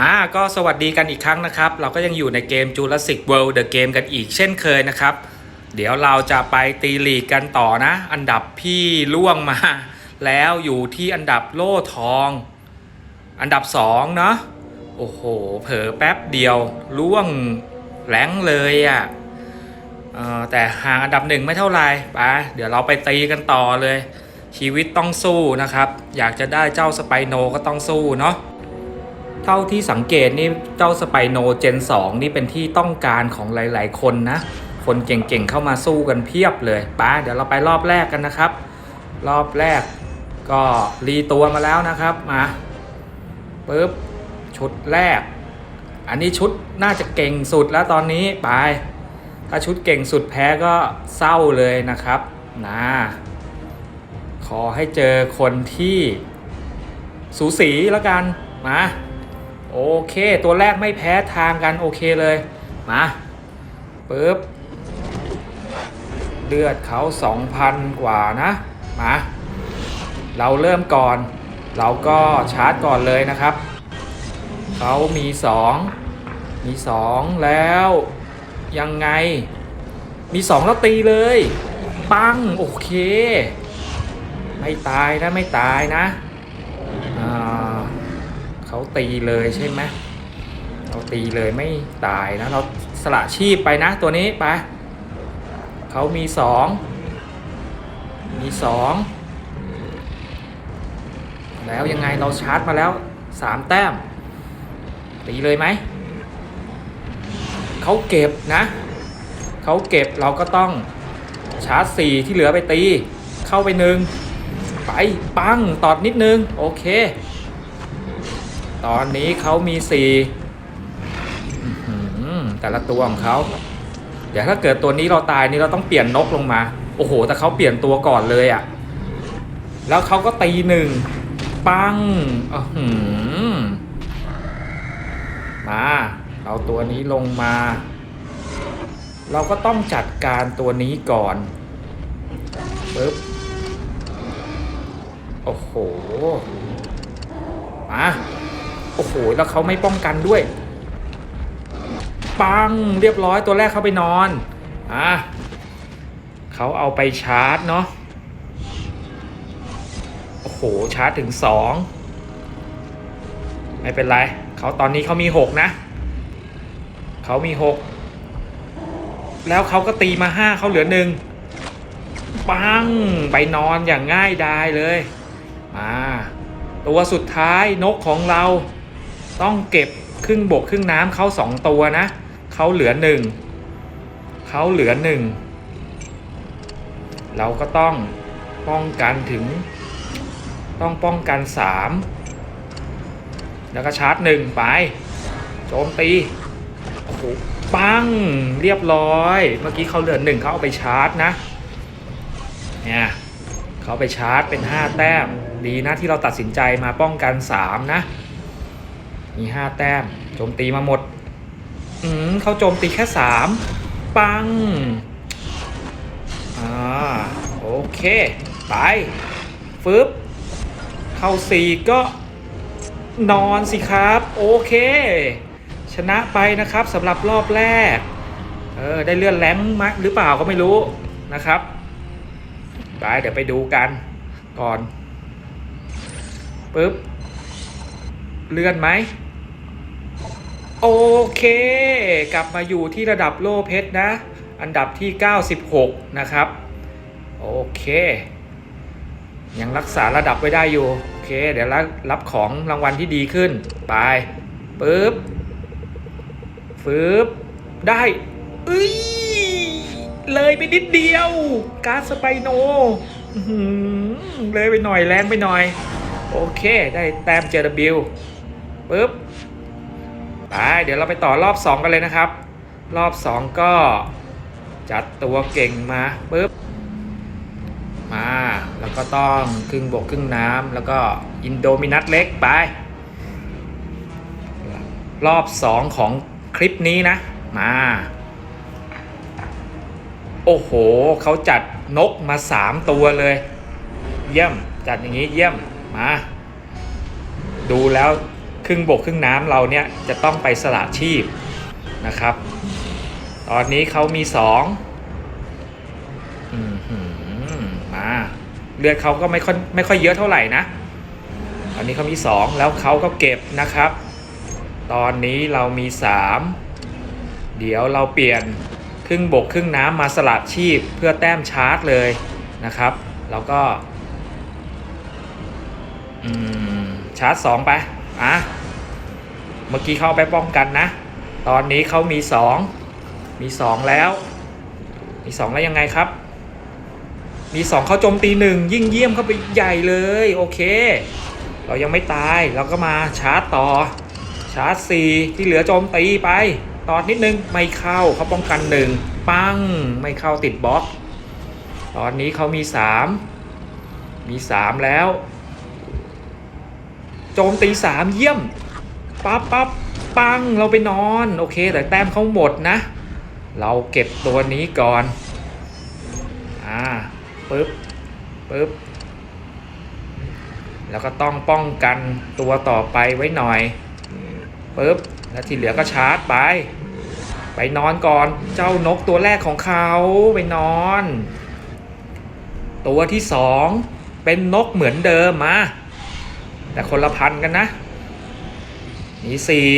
อ่าก็สวัสดีกันอีกครั้งนะครับ เราก็ยังอยู่ในเกม Jurassic World The Game กันอีกเช่นเคยนะครับ เดี๋ยวเราจะไปตีลีกกันต่อนะ อันดับพี่ล่วงมา แล้วอยู่ที่อันดับโล่ทอง อันดับ2เนาะโอ้โห เผลอแป๊บเดียวล่วงแรงเลยอะ่ะ แต่ห่างอันดับหนึ่งไม่เท่าไรไปเดี๋ยวเราไปตีกันต่อเลย ชีวิตต้องสู้นะครับ อยากจะได้เจ้าสไปโนก็ต้องสู้เนาะเท่าที่สังเกตนี่เจ้าสไปโนเจน 2 นี่เป็นที่ต้องการของหลาย ๆ คนนะ คนเก่งๆเข้ามาสู้กันเพียบเลยป้าเดี๋ยวเราไปรอบแรกกันนะครับ รอบแรกก็รีตัวมาแล้วนะครับมาปึ๊บชุดแรก อันนี้ชุดน่าจะเก่งสุดแล้วตอนนี้ไป ถ้าชุดเก่งสุดแพ้ก็เศร้าเลยนะครับนะขอให้เจอคนที่สูสีแล้วกันมาโอเค ตัวแรกไม่แพ้ทางกันโอเคเลย มาปึ๊บเลือดเขา 2,000 กว่านะ มา เราเริ่มก่อน เราก็ชาร์จก่อนเลยนะครับ เขามี 2 มี 2 แล้ว ยังไง มี2แล้วตีเลย ปัง โอเค ไม่ตายนะ ไม่ตายนะเขาตีเลยใช่ไหมเราตีเลยไม่ตายนะ เราสละชีพไปนะตัวนี้ไปเขามีสองมีสองแล้วยังไงเราชาร์จมาแล้วสามแต้มตีเลยไหม เขาเก็บนะเขาเก็บเราก็ต้องชาร์จสี่ที่เหลือไปตี เข้าไปหนึ่งไปปังตอดนิดนึง โอเค ตอนนี้เขามีสี่แต่ละตัวของเขาเดี๋ยวถ้าเกิดตัวนี้เราตายนี่เราต้องเปลี่ยนนกลงมา โอ้โห แต่เขาเปลี่ยนตัวก่อนเลยอะ่ะ แล้วเขาก็ตีหนึ่งปังอื้อหือมา เอาตัวนี้ลงมา เราก็ต้องจัดการตัวนี้ก่อนปึ๊บโอ้โหมาโอ้โห แล้วเขาไม่ป้องกันด้วย ปังเรียบร้อยตัวแรกเขาไปนอนอะเขาเอาไปชาร์จเนาะโอ้โห ชาร์จถึงสองไม่เป็นไร เขาตอนนี้เขามีหกนะ เขามีหกแล้วเขาก็ตีมาห้าเขาเหลือหนึ่งปังไปนอนอย่างง่ายดายเลยมาตัวสุดท้ายนกของเราต้องเก็บครึ่งบกครึ่งน้ำเขาสองตัวนะเขาเหลือหนึ่งเขาเหลือหนึ่งเราก็ต้องป้องกันถึง ต้องป้องกันสามแล้วก็ชาร์จหนึ่งไปโจมตี ปังเรียบร้อย เมื่อกี้เขาเหลือหนึ่งเขาเอาไปชาร์จนะเนี่ยเขาไปชาร์จเป็น 5 แต้ม ดีนะที่เราตัดสินใจมาป้องกัน 3 นะ มี 5 แต้มโจมตีมาหมด อืมเขาโจมตีแค่ 3 ปังอ่าโอเคไปฟึบเข้า 4 ก็นอนสิครับ โอเค นะไปนะครับสำหรับรอบแรกเออได้เลื่อนแรงมหรือเปล่าก็ไม่รู้นะครับไปเดี๋ยวไปดูกันก่อนปึ๊บเลื่อนไหมโอเค กลับมาอยู่ที่ระดับโลเพชรนะ อันดับที่ 96 นะครับ โอเค ยังรักษาระดับไว้ได้อยู่ โอเค เดี๋ยวรับรับของรางวัลที่ดีขึ้น ไปปึ๊บ ฟืบได้เอ้ยเลยไปนิดเดียวการสไปโนเลยไปหน่อยแรงไปหน่อย โอเค ได้แต้มเจอร์บิลปึ๊บไปเดี๋ยวเราไปต่อรอบ 2 กันเลยนะครับ รอบ 2 ก็จัดตัวเก่งมาปึ๊บมาแล้วก็ต้องครึ่งบกครึ่งน้ำแล้วก็อินโดมินัสเล็กไป รอบ 2 ของ คลิปนี้นะ มา โอ้โห เขาจัดนกมาสามตัวเลย เยี่ยม จัดอย่างนี้เยี่ยม มา ดูแล้วครึ่งบกครึ่งน้ำเราเนี่ยจะต้องไปสละชีพนะครับ ตอนนี้เขามีสองมา เลือดเขาก็ไม่ค่อยไม่ค่อยเยอะเท่าไหร่นะ ตอนนี้เขามีสองแล้วเขาก็เก็บนะครับ ตอนนี้เรามีสามเดี๋ยวเราเปลี่ยนครึ่งบกครึ่งน้ำมาสละชีพเพื่อแต้มชาร์จเลยนะครับ แล้วก็ชาร์จสองไปอะเมื่อกี้เขาเอาไปป้องกันนะ ตอนนี้เขามีสองมีสองแล้ว มีสองแล้วยังไงครับ มีสองเขาโจมตีหนึ่งยิ่งเยี่ยมเข้าไปใหญ่เลย โอเค เรายังไม่ตาย เราก็มาชาร์จต่อ ชาร์จสี่ที่เหลือโจมตีไปตอนนิดนึงไม่เข้าเขาป้องกันหนึ่งปังไม่เข้าติดบล็อก ตอนนี้เขามีสามมีสามแล้ว โจมตีสามเยี่ยมปั๊บปั๊บปังเราไปนอน โอเค แต่แต้มเขาหมดนะ เราเก็บตัวนี้ก่อนอ่าปึ๊บปึ๊บแล้วก็ต้องป้องกันตัวต่อไปไว้หน่อย ปึ๊บแล้วที่เหลือก็ชาร์จไป ไปนอนก่อน เจ้านกตัวแรกของเขาไปนอน ตัวที่สองเป็นนกเหมือนเดิมมาแต่คนละพันกันนะมีสี่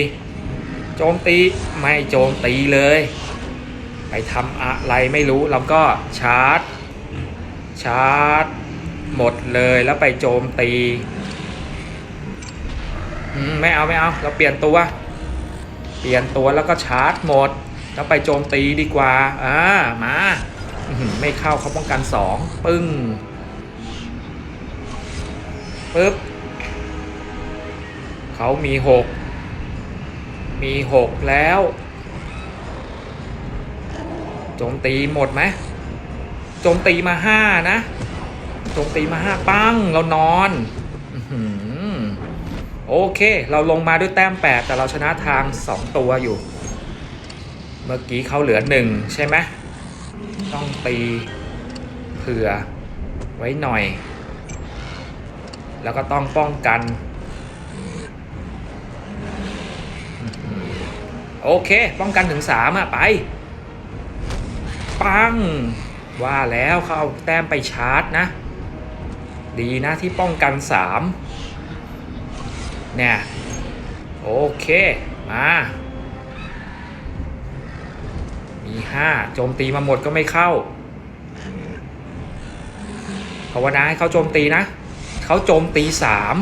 โจมตีไม่โจมตีเลย ไปทำอะไรไม่รู้แล้วก็ชาร์จ ชาร์จ หมดเลยแล้วไปโจมตี ไม่เอาไม่เอา เราเปลี่ยนตัว เปลี่ยนตัวแล้วก็ชาร์จหมด แล้วไปโจมตีดีกว่า อ่า มาไม่เข้าเขาป้องกันสองปึ้งปึ๊บเขามีหกมีหกแล้วโจมตีหมดไหมโจมตีมาห้านะโจมตีมาห้าปังเรานอน โอเค เราลงมาด้วยแต้มแปดแต่เราชนะทางสองตัวอยู่ เมื่อกี้เขาเหลือหนึ่งใช่ไหมต้องตีเผื่อไว้หน่อย แล้วก็ต้องป้องกัน โอเค ป้องกันถึงสามอะ ไป ปัง ว่าแล้วเขาเอาแต้มไปชาร์จนะ ดีนะที่ป้องกันสาม เนี่ยโอเค มา มีห้าโจมตีมาหมดก็ไม่เข้าภาวนาให้เขาโจมตีนะเขาโจมตีสาม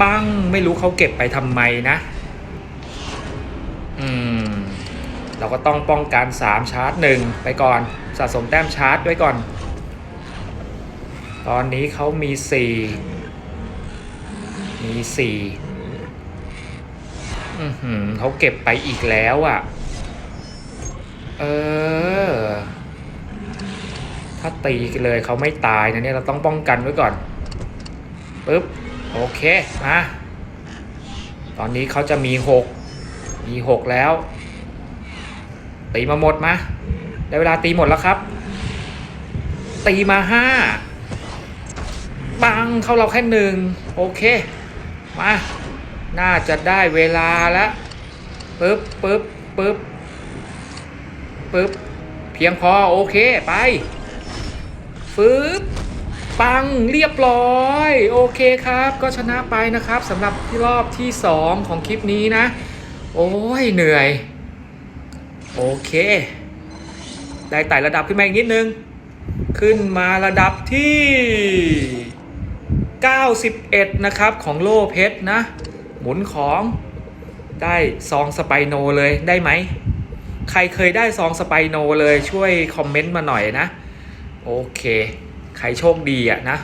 ปังไม่รู้เขาเก็บไปทำไมนะ อืม เราก็ต้องป้องกัน3ชาร์จหนึ่งไปก่อนสะสมแต้มชาร์จไว้ก่อน ตอนนี้เขามี4 มี4อือหือเขาเก็บไปอีกแล้วอะ่ะ เออ ถ้าตีกันเลยเขาไม่ตายนะเนี่ยเราต้องป้องกันไว้ก่อนปึ๊บ โอเคมาตอนนี้เขาจะมี6มี6แล้ว ตีมาหมดมาได้เวลาตีหมดแล้วครับ ตีมาห้าปังเข้าเราแค่หนึ่งโอเค มา น่าจะได้เวลาแล้วปึ๊บปึ๊บปึ๊บปึ๊บ เพียงพอโอเคไปฟืบปังเรียบร้อย โอเคครับ ก็ชนะไปนะครับสำหรับที่รอบที่ 2 ของคลิปนี้นะ โอ้ยเหนื่อย โอเค ได้ไต่ระดับขึ้นมาอีกนิดนึง ขึ้นมาระดับที่ 91 นะครับ ของโลเพชรนะ หมุนของได้ซองสไปโนเลยได้ไหม ใครเคยได้ซองสไปโนเลยช่วยคอมเมนต์มาหน่อยนะ โอเค ใครโชคดีอะนะ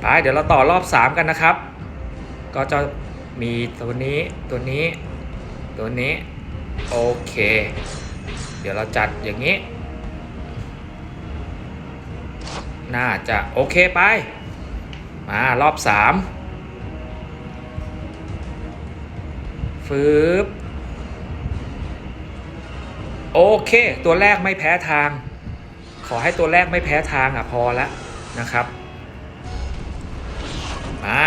ไปเดี๋ยวเราต่อรอบ 3 กันนะครับ ก็จะมีตัวนี้ตัวนี้ตัวนี้โอเค เดี๋ยวเราจัดอย่างนี้ น่าจะโอเคไป มารอบสามฟืบโอเค ตัวแรกไม่แพ้ทาง ขอให้ตัวแรกไม่แพ้ทางอะพอละนะครับมา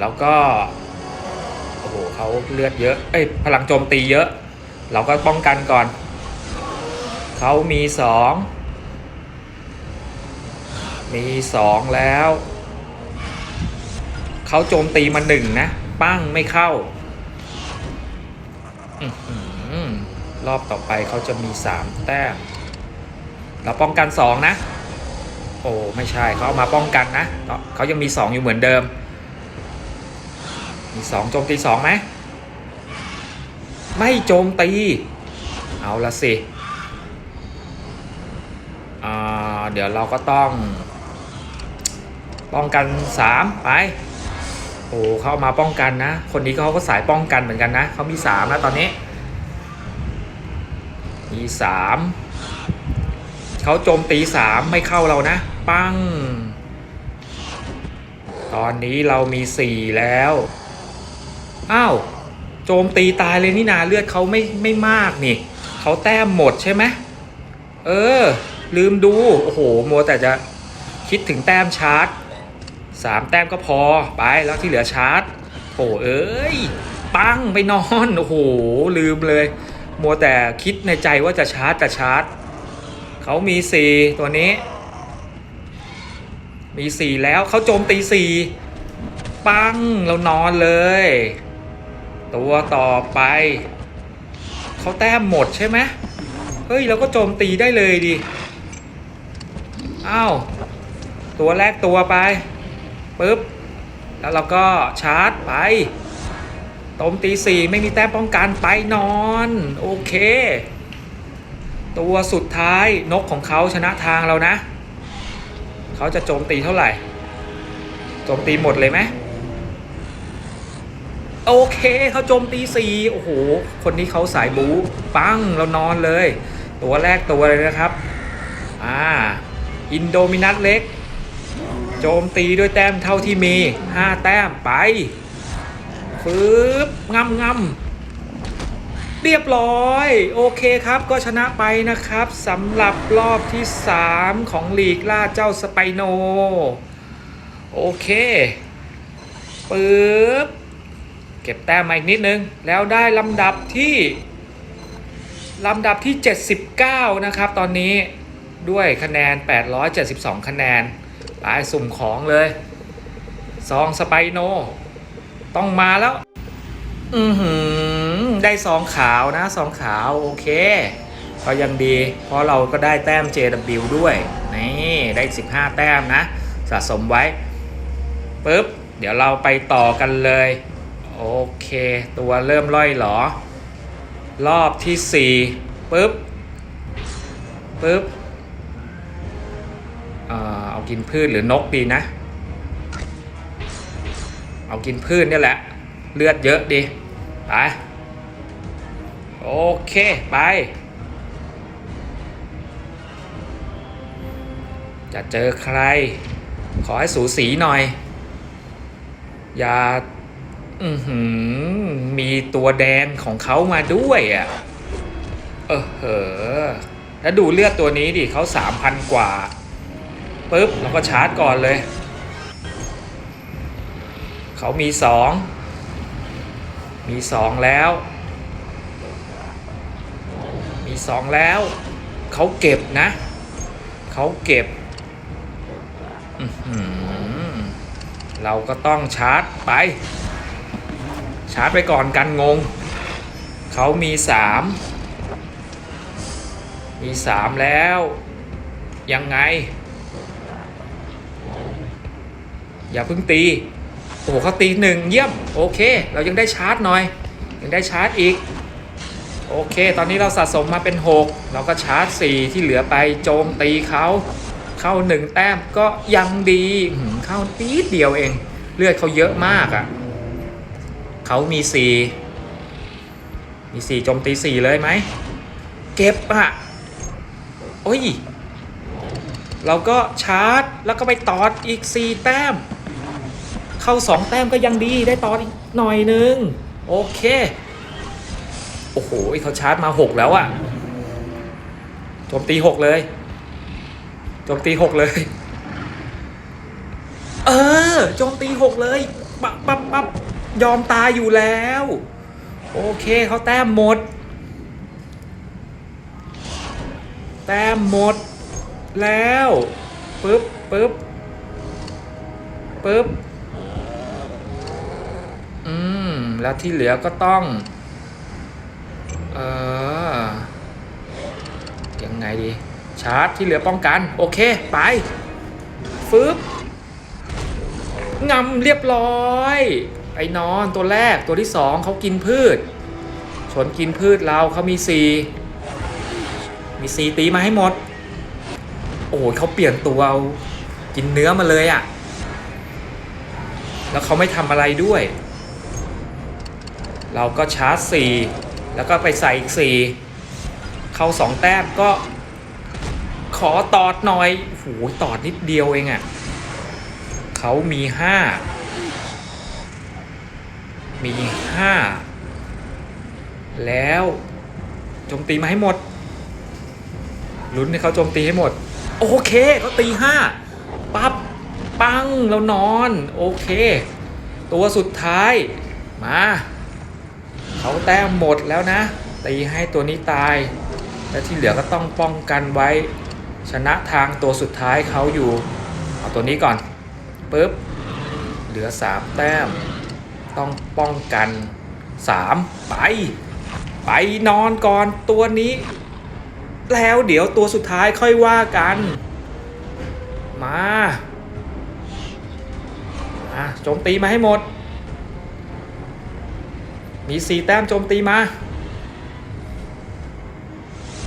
แล้วก็ โอ้โหเขาเลือดเยอะ เอ้ย พลังโจมตีเยอะ เราก็ป้องกันก่อน เขามีสอง มีสองแล้ว เขาโจมตีมาหนึ่งนะ ปั้งไม่เข้าออรอบต่อไปเขาจะมีสามแต้ม เราป้องกันสองนะ โอ้ไม่ใช่เขาเอามาป้องกันนะเขายังมีสองอยู่เหมือนเดิม มีสองโจมตีสองไหมไม่โจมตี เอาละสิเดี๋ยวเราก็ต้อง ป้องกันสามไป โอ้เขาเอามาป้องกันนะ คนนี้เขาก็สายป้องกันเหมือนกันนะเขามีสามแล้วตอนนี้ มีสามเขาโจมตีสามไม่เข้าเรานะ ปัง ตอนนี้เรามีสี่แล้ว อ้าว โจมตีตายเลยนี่นาเลือดเขาไม่ไม่มากนี่เขาแต้มหมดใช่ไหมเออ ลืมดู โอ้โห มัวแต่จะคิดถึงแต้มชาร์จ สามแต้มก็พอไปแล้วที่เหลือชาร์จโอ้เอ้ย ปังไปนอนโอ้โหลืมเลย มัวแต่คิดในใจว่าจะชาร์จจะชาร์จเขามีสี่ตัวนี้ มีสี่แล้วเขาโจมตีสี่ปังเรานอนเลย ตัวต่อไปเขาแต้มหมดใช่ไหมเฮ้ยเราก็โจมตีได้เลยดิอ้าวตัวแรกตัวไป ปึ๊บ แล้วเราก็ชาร์จไปโจมตีสี่ไม่มีแต้มป้องกันไปนอน โอเค ตัวสุดท้ายนกของเขาชนะทางเรานะ เขาจะโจมตีเท่าไหร่ โจมตีหมดเลยไหมโอเคเขาโจมตีสี่โอ้โห คนนี้เขาสายบูปังเรานอนเลย ตัวแรกตัวเลยนะครับ อ่า อินโดมินัสเล็ก โจมตีด้วยแต้มเท่าที่มี 5 แต้มไปฟืบงำงำเรียบร้อย โอเคครับก็ชนะไปนะครับสำหรับรอบที่ 3 ของลีกล่าเจ้าสไปโน โอเคปึ๊บเก็บแต้มมาอีกนิดนึง แล้วได้ลำดับที่ลำดับที่ 79 นะครับ ตอนนี้ด้วยคะแนน 872 คะแนน ไปสุ่มของเลยซองสไปโน ต้องมาแล้ว อือหือ ได้ซองขาวนะซองขาว โอเค ก็ยังดี เพราะเราก็ได้แต้ม JW ด้วย นี่ได้ 15 แต้มนะ สะสมไว้ปุ๊บ เดี๋ยวเราไปต่อกันเลย โอเค ตัวเริ่มล่อยหรอ รอบที่4ปุ๊บปุ๊บ เอากินพืชหรือนกดีนะ เอากินพืชเนี่ยแหละ เลือดเยอะดี ไป โอเค ไป จะเจอใคร ขอให้สูสีหน่อย อย่าอือหือมีตัวแดงของเขามาด้วยอะ เออเหอแล้วดูเลือดตัวนี้ดิเขาสามพันกว่า ปุ๊บแล้วก็ชาร์จก่อนเลย เขามีสองมีสองแล้ว มีสองแล้ว เขาเก็บนะ เขาเก็บ เราก็ต้องชาร์จไป ชาร์จไปก่อนกันงง เขามีสามมีสามแล้ว ยังไง อย่าเพิ่งตี โอ้โหเขาตีหนึ่งเยี่ยม โอเค เรายังได้ชาร์จหน่อย ยังได้ชาร์จอีก โอเค ตอนนี้เราสะสมมาเป็น 6 เราก็ชาร์จ 4 ที่เหลือไปโจมตีเขาเข้า 1 แต้มก็ยังดีเข้าตีดเดียวเอง เลือดเขาเยอะมากอะ่ะเขามี 4 มี 4 โจมตี 4 เลยไหม เก็บอะ่ะโอ้ยเราก็ชาร์จแล้วก็ไปตอดอีก 4 แต้ม เข้า 2 แต้มก็ยังดีได้ตอดอีกหน่อยนึง โอเค โอ้โหเขาชาร์จมา 6 แล้วอะโจมตี 6 เลยจมตีหกเลย เออโจมตีหกเลยปับปับปับยอมตายอยู่แล้ว โอเคเขาแต้มหมด แต้มหมดแล้วปึ๊บปึ๊บปึ๊บอืม แล้วที่เหลือก็ต้อง เออยังไงดี ชาร์จที่เหลือป้องกัน โอเค ไป ฟึบงำเรียบร้อย ไอ้นอนตัวแรกตัวที่สองเขากินพืชชนกินพืชเราเขามีสีมีสีตีมาให้หมด โอ้ยเขาเปลี่ยนตัวเอากินเนื้อมาเลยอะ่ะ แล้วเขาไม่ทำอะไรด้วย เราก็ชาร์จสี่แล้วก็ไปใส่อีกสี่เข้าสองแต้มก็ขอตอดหน่อยโอ้โหตอดนิดเดียวเองอะ่ะเขามีห้ามีห้าแล้วโจมตีมาให้หมดลุ้นให้เขาโจมตีให้หมด โอเคเขาตีห้าปั๊บปังแล้วนอน โอเค ตัวสุดท้ายมา เขาแต้มหมดแล้วนะ ตีให้ตัวนี้ตาย และที่เหลือก็ต้องป้องกันไว้ ชนะทางตัวสุดท้ายเขาอยู่ เอาตัวนี้ก่อนปุ๊บ เหลือ 3 แต้ม ต้องป้องกัน 3 ไป ไปนอนก่อนตัวนี้ แล้วเดี๋ยวตัวสุดท้ายค่อยว่ากัน มา มาโจมตีมาให้หมด มี 4 แต้มโจมตีมา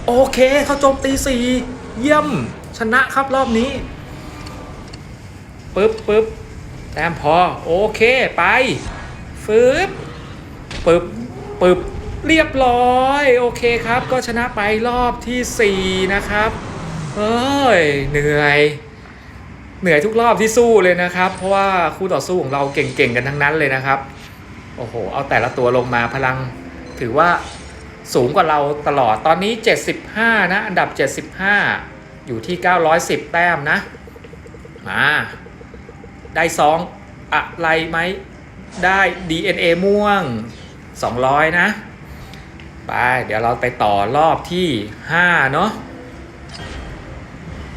โอเคเขาโจมตี 4 เยี่ยม ชนะครับรอบนี้ปึ๊บปึ๊บแต้มพอ โอเคไปฟืบปึ๊บปึ๊บเรียบร้อย โอเคครับ ก็ชนะไปรอบทีสี่4 นะครับเอ้ยเหนื่อย เหนื่อยทุกรอบที่สู้เลยนะครับ เพราะว่าคู่ต่อสู้ของเราเก่งๆกันทั้งนั้นเลยนะครับ โอ้โห เอาแต่ละตัวลงมาพลัง ถือว่าสูงกว่าเราตลอดตอนนี้ 75 นะ อันดับ 75 อยู่ที่ 910 แต้มนะ มา ได้สองอะไรไหม ได้ DNA ม่วง 200 นะ ไป เดี๋ยวเราไปต่อรอบที่ 5 เนาะ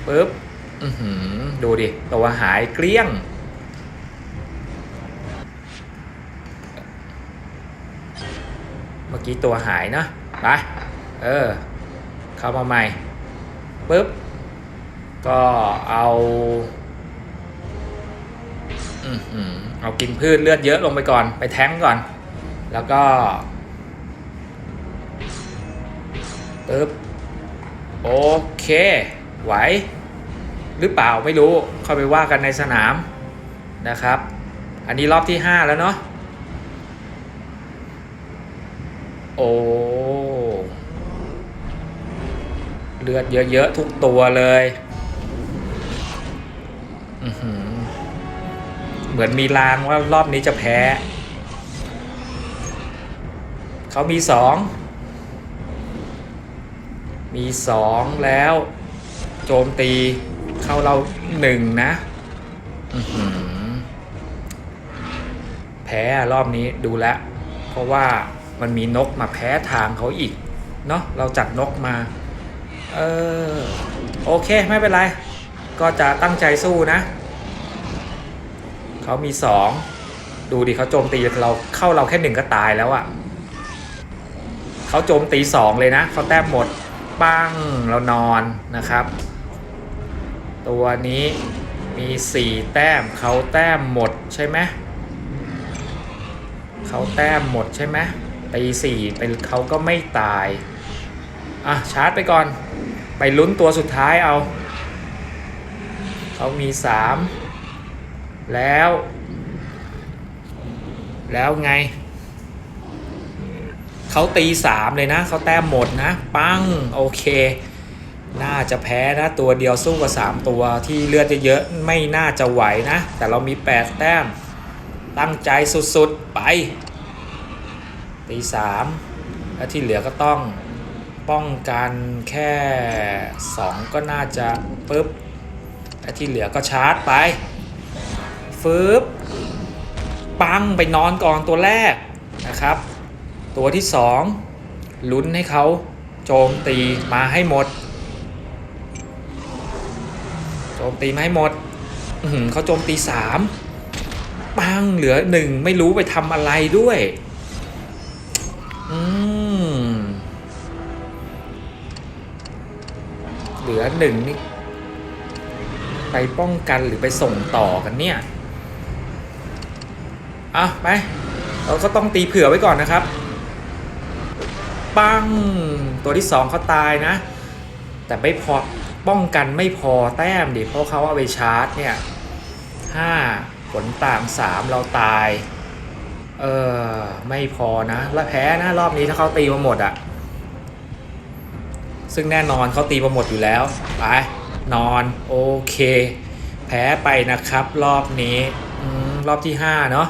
ปึ๊บดูดิ ตัวหายเกลี้ยง เมื่อ กี้ตัวหายเนาะไปเออ เข้ามาใหม่ปึ๊บ ก็เอาอือหือเอากินพืชเลือดเยอะลงไปก่อน ไปแท้งก่อน แล้วก็ปึ๊บโอเค ไหว หรือเปล่าไม่รู้ ค่อยไปว่ากันในสนามนะครับ อันนี้รอบที่ 5 แล้วเนาะ โอ้เลือดเยอะๆทุกตัวเลยเหมือนมีลางว่ารอบนี้จะแพ้ เขามีสอง มีสองแล้ว โจมตีเข้าเราหนึ่งนะแพ้รอบนี้ดูแลเพราะว่า มันมีนกมาแพ้ทางเขาอีก เนาะเราจัดนกมา เออ โอเคไม่เป็นไร ก็จะตั้งใจสู้นะ เขามีสองดูดิเขาโจมตีเราเข้าเราแค่หนึ่งก็ตายแล้วอะ่ะเขาโจมตีสองเลยนะเขาแต้มหมดปังเรานอนนะครับ ตัวนี้มีสี่แต้มเขาแต้มหมดใช่ไหมเขาแต้มหมดใช่ไหม ตีสี่เป็นเขาก็ไม่ตาย อะ ชาร์จไปก่อน ไปลุ้นตัวสุดท้ายเอา เขามีสามแล้ว แล้วไง เขาตีสามเลยนะ เขาแต้มหมดนะ ปัง โอเค น่าจะแพ้นะ ตัวเดียวสู้กับสามตัวที่เลือดเยอะๆไม่น่าจะไหวนะ แต่เรามีแปดแต้ม ตั้งใจสุดๆ ไป ตีสามแล้วที่เหลือก็ต้องป้องกันแค่สองก็น่าจะปึ๊บและที่เหลือก็ชาร์จไปฟืบปังไปนอนก่อนตัวแรกนะครับ ตัวที่สองลุ้นให้เขาโจมตีมาให้หมด โจมตีมาให้หมดหเขาโจมตีสามปังเหลือหนึ่งไม่รู้ไปทำอะไรด้วย อืม เหลือหนึ่งนี่ ไปป้องกันหรือไปส่งต่อกันเนี่ย อะ ไป เราก็ต้องตีเผื่อไว้ก่อนนะครับ ปัง ตัวที่สองเขาตายนะ แต่ไม่พอ ป้องกันไม่พอแต้มดิเพราะเขาเอาไปชาร์จเนี่ยห้าผลต่างสามเราตาย เออ ไม่พอนะ แล้วแพ้นะ รอบนี้ถ้าเขาตีมาหมดอะซึ่งแน่นอนเขาตีมาหมดอยู่แล้ว ไป นอน โอเค แพ้ไปนะครับ รอบนี้อรอบที่ 5 เนาะ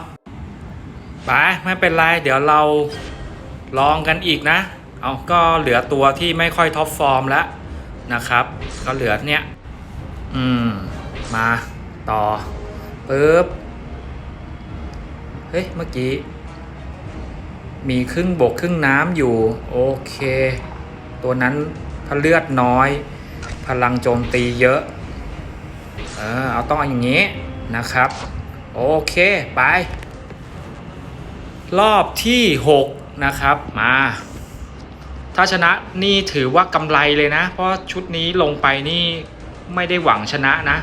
ไป ไม่เป็นไร เดี๋ยวเราลองกันอีกนะ เอาก็เหลือตัวที่ไม่ค่อยท็อปฟอร์มแล้วนะครับ ก็เหลือเนี้ยอืม มาต่อปึ๊บ เฮ้ย เมื่อกี้ มีครึ่งบกครึ่งน้ำอยู่ โอเค ตัวนั้นถ้าเลือดน้อย พลังโจมตีเยอะ เออเอาต้องอย่างนี้นะครับ โอเค ไป รอบที่ 6 นะครับมา ถ้าชนะนี่ถือว่ากำไรเลยนะ เพราะชุดนี้ลงไปนี่ไม่ได้หวังชนะนะ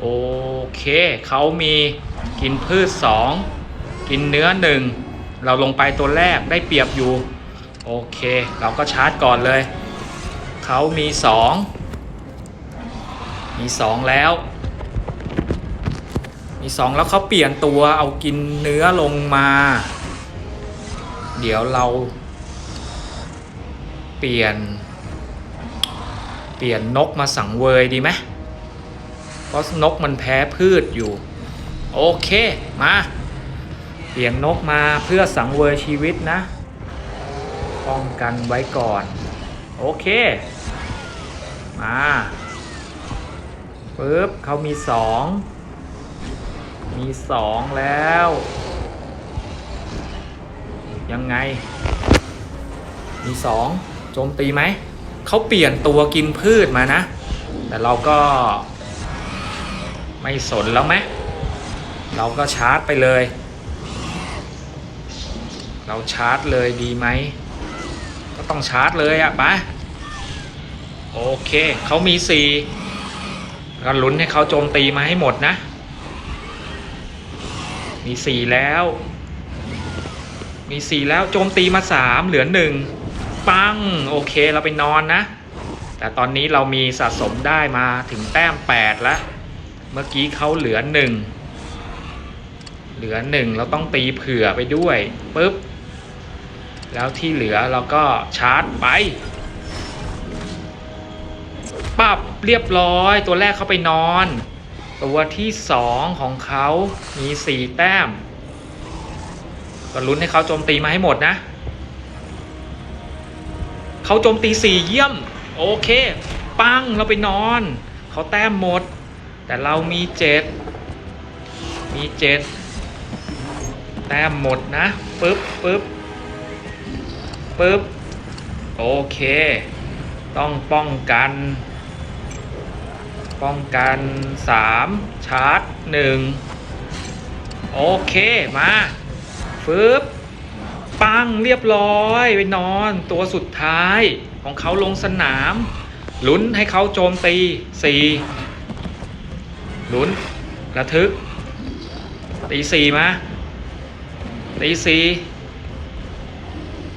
โอเค เขามีกินพืช 2 กินเนื้อ1เราลงไปตัวแรกได้เปรียบอยู่ โอเค เราก็ชาร์จก่อนเลย เขามี2มี2แล้ว มี2แล้วเขาเปลี่ยนตัวเอากินเนื้อลงมา เดี๋ยวเรา เปลี่ยน เปลี่ยนนกมาสังเวยดีไหมเพราะนกมันแพ้พืชอยู่ โอเค มา เปลี่ยนนกมาเพื่อสังเวยชีวิตนะ ป้องกันไว้ก่อน โอเค มาปึ๊บเขามีสอง มีสองแล้ว ยังไง มีสองโจมตีไหม เขาเปลี่ยนตัวกินพืชมานะ แต่เราก็ ไม่สนแล้วไหม เราก็ชาร์จไปเลย เราชาร์จเลยดีไหม ก็ต้องชาร์จเลยอะไปโอเค เขามีสี่ก็ลุ้นให้เขาโจมตีมาให้หมดนะ มีสี่แล้ว มีสี่แล้วโจมตีมาสามเหลือหนึ่งปัง โอเคเราไปนอนนะ แต่ตอนนี้เรามีสะสมได้มาถึงแต้มแปดแล้ว เมื่อกี้เขาเหลือหนึ่งเหลือหนึ่งเราต้องตีเผื่อไปด้วยปุ๊บ แล้วที่เหลือเราก็ชาร์จไปปับเรียบร้อยตัวแรกเข้าไปนอน ตัวที่สองของเขามีสี่แต้ม ก็ลุ้นให้เขาโจมตีมาให้หมดนะ เขาโจมตีสี่เยี่ยม โอเค ปังเราไปนอน เขาแต้มหมด แต่เรามีเจ็ดมีเจ็ดแต้มหมดนะปึ๊บปึ๊บ ปึ๊บ โอเค ต้องป้องกัน ป้องกันสามชาร์จหนึ่งโอเค มาฟึบปังเรียบร้อยไปนอนตัวสุดท้ายของเขาลงสนาม ลุ้นให้เขาโจมตีสี่ลุ้นระทึกตีสี่มาตีสี่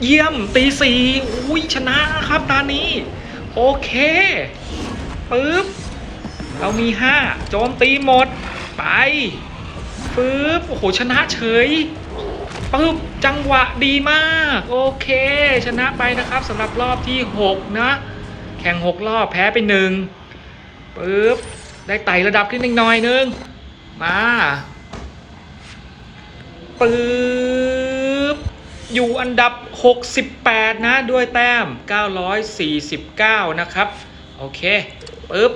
เยี่ยมตีสี่อุ้ยชนะครับตานี้ โอเคปึ๊บเรามีห้าโจมตีหมด ไปปึ๊บโอ้โหชนะเฉยปึ๊บจังหวะดีมาก โอเค ชนะไปนะครับสำหรับรอบที่ 6 นะ แข่ง 6 รอบแพ้ไปหนึ่งปึ๊บได้ไต่ระดับขึ้นอีกหน่อยนึง มาปึ๊บ อยู่อันดับ 68 นะ ด้วยแต้ม 949 นะครับ โอเคปึ๊บ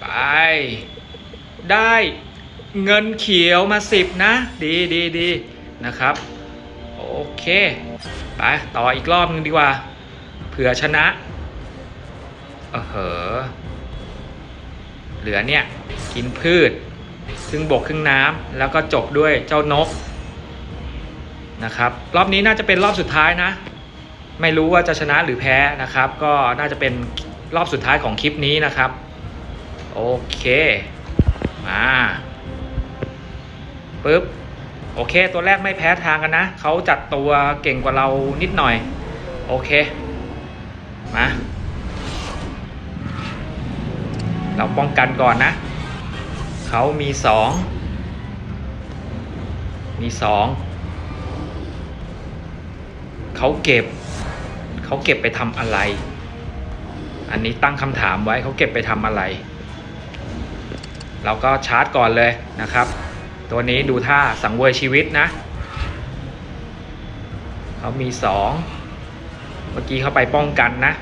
ไป ได้เงินเขียวมาสิบนะ ดีดีดีนะครับ โอเค ไป ต่ออีกรอบนึงดีกว่า เผื่อชนะเออเหอเหลือเนี่ย กินพืช ครึ่งบกครึ่งน้ำแล้วก็จบด้วยเจ้านก นะครับรอบนี้น่าจะเป็นรอบสุดท้ายนะ ไม่รู้ว่าจะชนะหรือแพ้นะครับ ก็น่าจะเป็นรอบสุดท้ายของคลิปนี้นะครับ โอเคมาปึ๊บโอเค ตัวแรกไม่แพ้ทางกันนะ เขาจัดตัวเก่งกว่าเรานิดหน่อย โอเค มา เราป้องกันก่อนนะ เขามีสอง มีสอง เขาเก็บ เขาเก็บไปทำอะไร อันนี้ตั้งคำถามไว้เขาเก็บไปทำอะไร เราก็ชาร์จก่อนเลยนะครับ ตัวนี้ดูท่าสังเวยชีวิตนะ เขามีสองเมื่อกี้เขาไปป้องกันนะ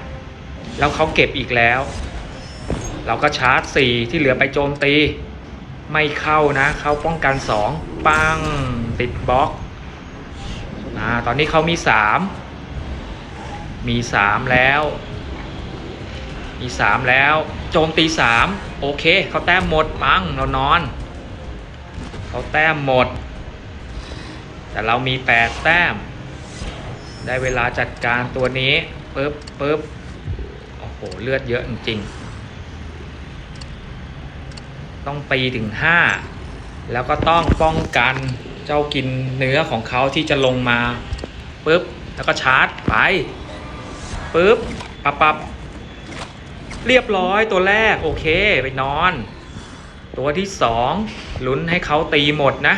แล้วเขาเก็บอีกแล้ว เราก็ชาร์จสี่ที่เหลือไปโจมตี ไม่เข้านะ เขาป้องกันสองปังติดบล็อก อ่าตอนนี้เขามีสามมีสามแล้ว มีสามแล้ว โจมตีสามโอเคเขาแต้มหมดปังเรานอนเขาแต้มหมด แต่เรามีแปดแต้ม ได้เวลาจัดการตัวนี้ปึ๊บปึ๊บโอ้โหเลือดเยอะจริงๆ ต้องตีถึงห้าแล้วก็ต้องป้องกัน เจ้ากินเนื้อของเขาที่จะลงมาปึ๊บแล้วก็ชาร์จไปปึ๊บปับปับเรียบร้อยตัวแรกโอเคไปนอน ตัวที่สองลุ้นให้เขาตีหมดนะ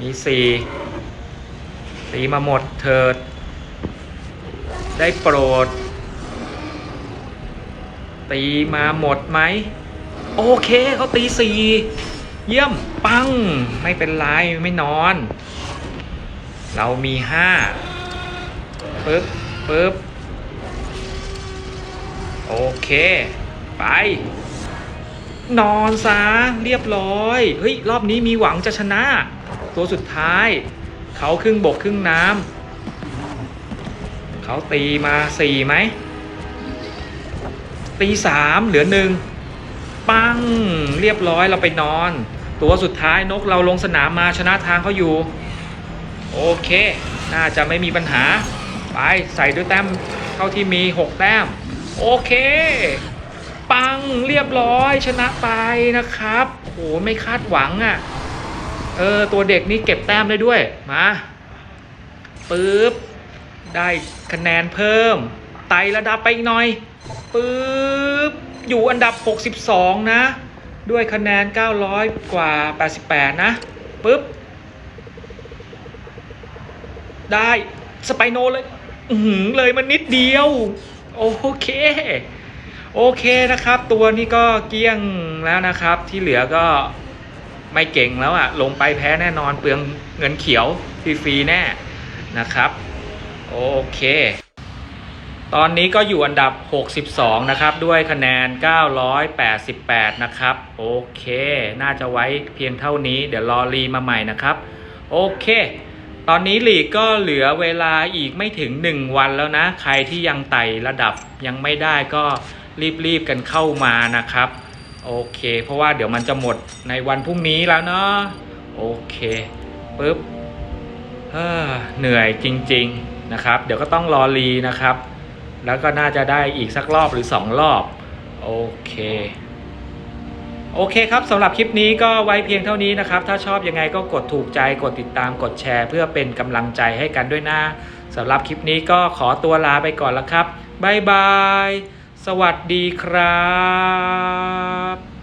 มีสี่ตีมาหมดเถิด ได้โปรด ตีมาหมดไหม โอเคเขาตีสี่ เยี่ยมปัง ไม่เป็นไร ไม่นอน เรามีห้าปึ๊บปึ๊บโอเค ไป นอนซะเรียบร้อย เฮ้ย รอบนี้มีหวังจะชนะ ตัวสุดท้าย เขาครึ่งบกครึ่งน้ำเขาตีมาสี่ไหมตีสามเหลือหนึ่ง ปังเรียบร้อยเราไปนอน ตัวสุดท้ายนกเราลงสนามมาชนะทางเขาอยู่ โอเค น่าจะไม่มีปัญหา ไปใส่ด้วยแต้มเท่าที่มี 6 แต้ม โอเค ปังเรียบร้อยชนะไปนะครับโหไม่คาดหวังอะ่ะ เออ ตัวเด็กนี่เก็บแต้มได้ด้วย มาปึ๊บ ได้คะแนนเพิ่ม ไต่ระดับไปอีกหน่อยปึ๊บ อยู่อันดับ 62 นะ ด้วยคะแนน 900 กว่า 88 นะปึ๊บ ได้สไปโนเลยอือหืเลยมันนิดเดียว โอเค โอเคนะครับ ตัวนี้ก็เกลี้ยงแล้วนะครับ ที่เหลือก็ไม่เก่งแล้วอะลงไปแพ้แน่นอนเปลืองเงินเขียวฟรีๆแน่นะครับ โอเค ตอนนี้ก็อยู่อันดับ 62 นะครับ ด้วยคะแนน 988 นะครับ โอเค น่าจะไว้เพียงเท่านี้ เดี๋ยวรอรีมาใหม่นะครับ โอเค ตอนนี้ลีกก็เหลือเวลาอีกไม่ถึง 1 วันแล้วนะ ใครที่ยังไต่ระดับยังไม่ได้ก็รีบๆกันเข้ามานะครับ โอเค เพราะว่าเดี๋ยวมันจะหมดในวันพรุ่งนี้แล้วเนาะ โอเคปึ๊บเฮ้อเหนื่อยจริง ๆ นะครับ เดี๋ยวก็ต้องรอรีนะครับ แล้วก็น่าจะได้อีกสักรอบหรือ 2 รอบ โอเค โอเคครับสำหรับคลิปนี้ก็ไว้เพียงเท่านี้นะครับ ถ้าชอบยังไงก็กดถูกใจกดติดตามกดแชร์ เพื่อเป็นกำลังใจให้กันด้วยนะสำหรับคลิปนี้ก็ขอตัวลาไปก่อนแล้วครับบ๊ายบาย สวัสดีครับ